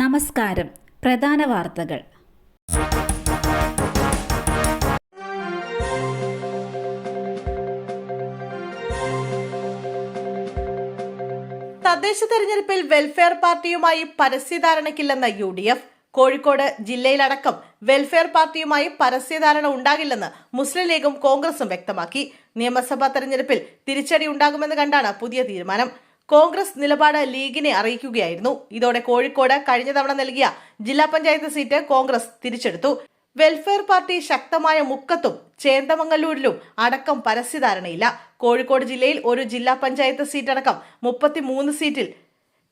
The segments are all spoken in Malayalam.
നമസ്കാരം. പ്രധാന വാർത്തകൾ. തദ്ദേശ തെരഞ്ഞെടുപ്പിൽ വെൽഫെയർ പാർട്ടിയുമായി പരസ്യധാരണയ്ക്കില്ലെന്ന യു ഡി എഫ് കോഴിക്കോട് ജില്ലയിലടക്കം വെൽഫെയർ പാർട്ടിയുമായി പരസ്യധാരണ ഉണ്ടാകില്ലെന്ന് മുസ്ലിം ലീഗും കോൺഗ്രസും വ്യക്തമാക്കി. നിയമസഭാ തെരഞ്ഞെടുപ്പിൽ തിരിച്ചടി ഉണ്ടാകുമെന്ന് കണ്ടാണ് പുതിയ തീരുമാനം. കോൺഗ്രസ് നിലപാട് ലീഗിനെ അറിയിക്കുകയായിരുന്നു. ഇതോടെ കോഴിക്കോട് കഴിഞ്ഞ തവണ നൽകിയ ജില്ലാ പഞ്ചായത്ത് സീറ്റ് കോൺഗ്രസ് തിരിച്ചെടുത്തു. വെൽഫെയർ പാർട്ടി ശക്തമായ മുക്കത്തും ചേന്ദമംഗല്ലൂരിലും അടക്കം പരസ്യധാരണയില്ല. കോഴിക്കോട് ജില്ലയിൽ ഒരു ജില്ലാ പഞ്ചായത്ത് സീറ്റടക്കം മുപ്പത്തിമൂന്ന് സീറ്റിൽ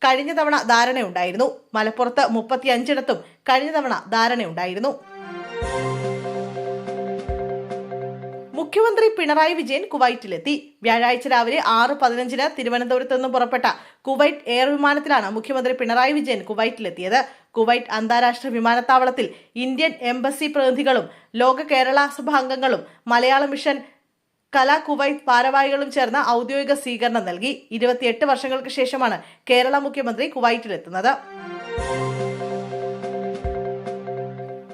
കഴിഞ്ഞ തവണ ധാരണയുണ്ടായിരുന്നു. മലപ്പുറത്ത് മുപ്പത്തിയഞ്ചിടത്തും കഴിഞ്ഞ തവണ ധാരണയുണ്ടായിരുന്നു. മുഖ്യമന്ത്രി പിണറായി വിജയൻ കുവൈറ്റിലെത്തി. വ്യാഴാഴ്ച രാവിലെ ആറ് പതിനഞ്ചിന് തിരുവനന്തപുരത്ത് നിന്നും പുറപ്പെട്ട കുവൈറ്റ് എയർ വിമാനത്തിലാണ് മുഖ്യമന്ത്രി പിണറായി വിജയൻ കുവൈറ്റിലെത്തിയത്. കുവൈറ്റ് അന്താരാഷ്ട്ര വിമാനത്താവളത്തിൽ ഇന്ത്യൻ എംബസി പ്രതിനിധികളും ലോക കേരള സഭാംഗങ്ങളും മലയാള മിഷൻ കലാ കുവൈത്ത് ഭാരവാഹികളും ചേർന്ന് ഔദ്യോഗിക സ്വീകരണം നൽകി. ഇരുപത്തിയെട്ട് വർഷങ്ങൾക്ക് ശേഷമാണ് കേരള മുഖ്യമന്ത്രി കുവൈറ്റിലെത്തുന്നത്.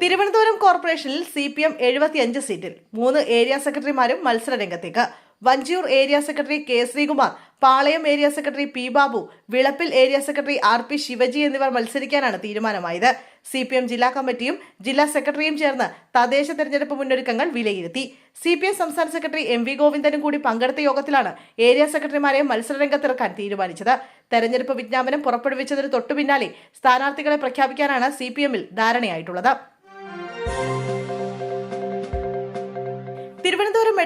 തിരുവനന്തപുരം കോർപ്പറേഷനിൽ സി പി എം എഴുപത്തിയഞ്ച് സീറ്റിൽ മൂന്ന് ഏരിയ സെക്രട്ടറിമാരും മത്സര രംഗത്തേക്ക് Vanchiyoor area secretary K Sreekumar Palayam area secretary P Babu Vilappil area secretary R P Shivaji എന്നിവർ മത്സരിക്കാനാണ് തീരുമാനമായത്. സി പി എം ജില്ലാ കമ്മിറ്റിയും ജില്ലാ സെക്രട്ടറിയും ചേർന്ന് തദ്ദേശ തെരഞ്ഞെടുപ്പ് മുന്നൊരുക്കങ്ങൾ വിലയിരുത്തി. സി പി എം സംസ്ഥാന സെക്രട്ടറി എം വി ഗോവിന്ദനും കൂടി പങ്കെടുത്ത യോഗത്തിലാണ് ഏരിയ സെക്രട്ടറിമാരെ മത്സരരംഗത്തിറക്കാൻ തീരുമാനിച്ചത്. തെരഞ്ഞെടുപ്പ് വിജ്ഞാപനം പുറപ്പെടുവിച്ചതിന് തൊട്ടുപിന്നാലെ സ്ഥാനാർത്ഥികളെ പ്രഖ്യാപിക്കാനാണ് സി പി എമ്മിൽ ധാരണയായിട്ടുള്ളത്.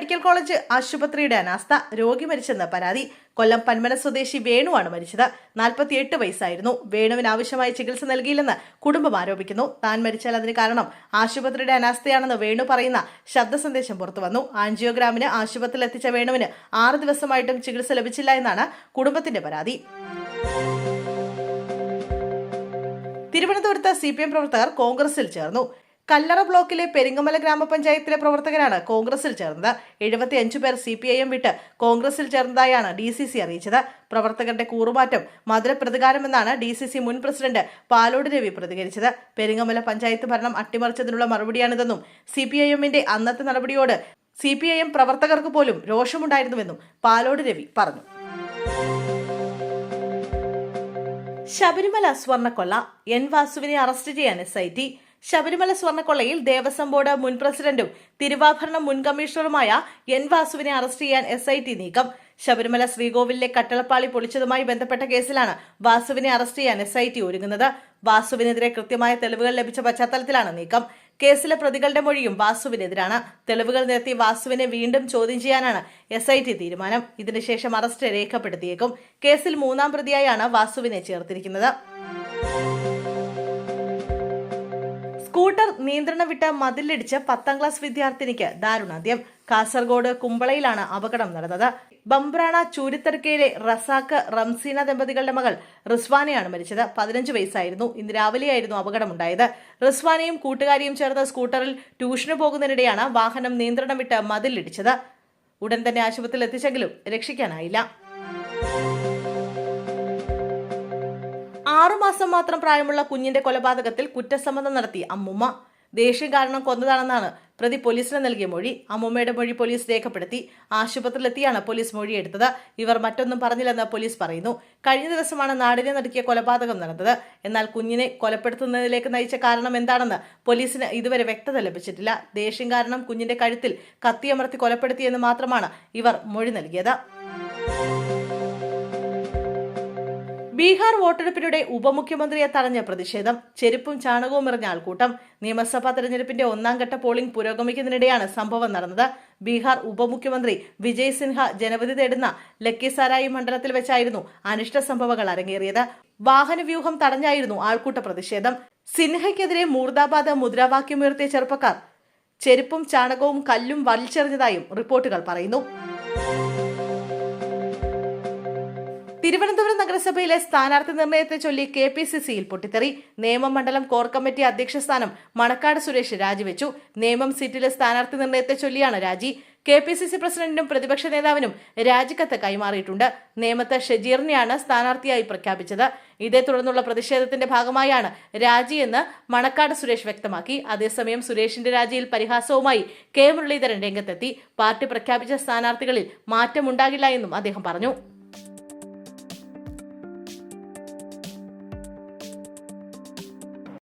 മെഡിക്കൽ കോളേജ് ആശുപത്രിയുടെ അനാസ്ഥ രോഗി മരിച്ചെന്ന് പരാതി കൊല്ലം പന്മന സ്വദേശി വേണുവാണ് മരിച്ചത്. നാൽപ്പത്തിയെട്ട് വയസ്സായിരുന്നു. വേണുവിന് ആവശ്യമായ ചികിത്സ നൽകിയില്ലെന്ന് കുടുംബം ആരോപിക്കുന്നു. താൻ മരിച്ചാൽ അതിന് കാരണം ആശുപത്രിയുടെ അനാസ്ഥയാണെന്ന് വേണു പറയുന്ന ശബ്ദ സന്ദേശം പുറത്തുവന്നു ആൻജിയോഗ്രാമിന് ആശുപത്രിയിൽ എത്തിച്ച വേണുവിന് ആറ് ദിവസമായിട്ടും ചികിത്സ ലഭിച്ചില്ല എന്നാണ് കുടുംബത്തിന്റെ പരാതി. തിരുവനന്തപുരത്ത് സി പി എം പ്രവർത്തകർ കോൺഗ്രസിൽ ചേർന്നു. കല്ലറ ബ്ലോക്കിലെ പെരിങ്ങമല ഗ്രാമപഞ്ചായത്തിലെ പ്രവർത്തകരാണ് കോൺഗ്രസിൽ ചേർന്നത്. എഴുപത്തിയഞ്ചു പേർ സി പി ഐ എം വിട്ട് കോൺഗ്രസിൽ ചേർന്നതായാണ് ഡി സി സി അറിയിച്ചത്. പ്രവർത്തകരുടെ കൂറുമാറ്റം മധുര പ്രതികാരമെന്നാണ് ഡി സി സി മുൻ പ്രസിഡന്റ് പാലോട് രവി പ്രതികരിച്ചത്. പെരിങ്ങമല പഞ്ചായത്ത് ഭരണം അട്ടിമറിച്ചതിനുള്ള മറുപടിയാണിതെന്നും സി പി ഐ എമ്മിന്റെ അന്നത്തെ നടപടിയോട് സി പി ഐ എം പ്രവർത്തകർക്ക് പോലും രോഷമുണ്ടായിരുന്നുവെന്നും പാലോട് രവി പറഞ്ഞു. ശബരിമല സ്വർണക്കൊള്ള എൻ വാസുവിനെ അറസ്റ്റ് ചെയ്യാൻ എസ് ഐ ടി ശബരിമല സ്വർണക്കൊള്ളയിൽ ദേവസ്വം ബോർഡ് മുൻ പ്രസിഡന്റും തിരുവാഭരണം മുൻ കമ്മീഷണറുമായ എൻ വാസുവിനെ അറസ്റ്റ് ചെയ്യാൻ എസ് ഐ ടി നീക്കം. ശബരിമല ശ്രീകോവിലിലെ കട്ടളപ്പാളി പൊളിച്ചതുമായി ബന്ധപ്പെട്ട കേസിലാണ് വാസുവിനെ അറസ്റ്റ് ചെയ്യാൻ എസ് ഐ ടി ഒരുങ്ങുന്നത്. വാസുവിനെതിരെ കൃത്യമായ തെളിവുകൾ ലഭിച്ച പശ്ചാത്തലത്തിലാണ് നീക്കം. കേസിലെ പ്രതികളുടെ മൊഴിയും വാസുവിനെതിരാണ്. തെളിവുകൾ നിരത്തി വാസുവിനെ വീണ്ടും ചോദ്യം ചെയ്യാനാണ് എസ് ഐ ടി തീരുമാനം. ഇതിനുശേഷം അറസ്റ്റ് രേഖപ്പെടുത്തിയേക്കും. കേസിൽ മൂന്നാം പ്രതിയായാണ് വാസുവിനെ ചേർത്തിരിക്കുന്നത്. സ്കൂട്ടർ നിയന്ത്രണം വിട്ട് മതിലിടിച്ച് പത്താം ക്ലാസ് വിദ്യാർത്ഥിനിക്ക് ദാരുണാന്ത്യം. കാസർഗോഡ് കുമ്പളയിലാണ് അപകടം നടന്നത്. ബംബ്രാണ ചൂരിത്തർക്കയിലെ റസാക്ക് റംസീന ദമ്പതികളുടെ മകൾ റിസ്വാനയാണ് മരിച്ചത്. പതിനഞ്ച് വയസ്സായിരുന്നു. ഇന്ന് രാവിലെയായിരുന്നു അപകടമുണ്ടായത്. റിസ്വാനയും കൂട്ടുകാരിയും ചേർന്ന് സ്കൂട്ടറിൽ ട്യൂഷന് പോകുന്നതിനിടെയാണ് വാഹനം നിയന്ത്രണം വിട്ട് മതിലിടിച്ചത്. ഉടൻ തന്നെ ആശുപത്രിയിൽ എത്തിച്ചെങ്കിലും രക്ഷിക്കാനായില്ല. ആറുമാസം മാത്രം പ്രായമുള്ള കുഞ്ഞിന്റെ കൊലപാതകത്തിൽ കുറ്റസമ്മതം നടത്തി അമ്മുമ്മ. ദേഷ്യം കാരണം കൊന്നതാണെന്നാണ് പ്രതി പോലീസിന് നൽകിയ മൊഴി. അമ്മുമ്മയുടെ മൊഴി പോലീസ് രേഖപ്പെടുത്തി. ആശുപത്രിയിലെത്തിയാണ് പോലീസ് മൊഴിയെടുത്തത് ഇവർ മറ്റൊന്നും പറഞ്ഞില്ലെന്ന് പോലീസ് പറയുന്നു. കഴിഞ്ഞ ദിവസമാണ് നാടിനെ നടുക്കിയ കൊലപാതകം നടന്നത്. എന്നാൽ കുഞ്ഞിനെ കൊലപ്പെടുത്തുന്നതിലേക്ക് നയിച്ച കാരണം എന്താണെന്ന് പോലീസിന് ഇതുവരെ വ്യക്തത ലഭിച്ചിട്ടില്ല. ദേഷ്യം കാരണം കുഞ്ഞിന്റെ കഴുത്തിൽ കത്തിയമർത്തി കൊലപ്പെടുത്തിയെന്ന് മാത്രമാണ് ഇവർ മൊഴി നൽകിയത്. ബീഹാർ വോട്ടെടുപ്പിനിടെ ഉപമുഖ്യമന്ത്രിയെ തടഞ്ഞ പ്രതിഷേധം ചെരുപ്പും ചാണകവും എറിഞ്ഞ ആൾക്കൂട്ടം. നിയമസഭാ തെരഞ്ഞെടുപ്പിന്റെ ഒന്നാം ഘട്ട പോളിംഗ് പുരോഗമിക്കുന്നതിനിടെയാണ് സംഭവം നടന്നത്. ബീഹാർ ഉപമുഖ്യമന്ത്രി വിജയ് സിൻഹ ജനവിധി തേടുന്ന ലക്കിസാരായി മണ്ഡലത്തിൽ വെച്ചായിരുന്നു അനിഷ്ട സംഭവങ്ങൾ അരങ്ങേറിയത്. വാഹനവ്യൂഹം തടഞ്ഞായിരുന്നു ആൾക്കൂട്ട പ്രതിഷേധം. സിൻഹയ്ക്കെതിരെ മൂർദാബാദ് മുദ്രാവാക്യമുയർത്തിയ ചെറുപ്പക്കാർ ചെരുപ്പും ചാണകവും കല്ലും വലിച്ചെറിഞ്ഞതായും റിപ്പോർട്ടുകൾ പറയുന്നു. തിരുവനന്തപുരം നഗരസഭയിലെ സ്ഥാനാർത്ഥി നിർണയത്തെ ചൊല്ലി കെ പി സി സിയിൽ പൊട്ടിത്തെറി. നേമം മണ്ഡലം കോർ കമ്മിറ്റി അധ്യക്ഷ സ്ഥാനം മണക്കാട് സുരേഷ് രാജിവെച്ചു. നേമം സീറ്റിലെ സ്ഥാനാർത്ഥി നിർണയത്തെ ചൊല്ലിയാണ് രാജി. കെ പി സി സി പ്രസിഡന്റിനും പ്രതിപക്ഷ നേതാവിനും രാജിക്കത്ത് കൈമാറിയിട്ടുണ്ട്. നേമത്ത് ഷജീറിനെയാണ് സ്ഥാനാർത്ഥിയായി പ്രഖ്യാപിച്ചത്. ഇതേ തുടർന്നുള്ള പ്രതിഷേധത്തിന്റെ ഭാഗമായാണ് രാജിയെന്ന് മണക്കാട് സുരേഷ് വ്യക്തമാക്കി. അതേസമയം സുരേഷിന്റെ രാജിയിൽ പരിഹാസവുമായി കെ മുരളീധരൻ രംഗത്തെത്തി. പാർട്ടി പ്രഖ്യാപിച്ച സ്ഥാനാർത്ഥികളിൽ മാറ്റമുണ്ടാകില്ല എന്നും അദ്ദേഹം പറഞ്ഞു.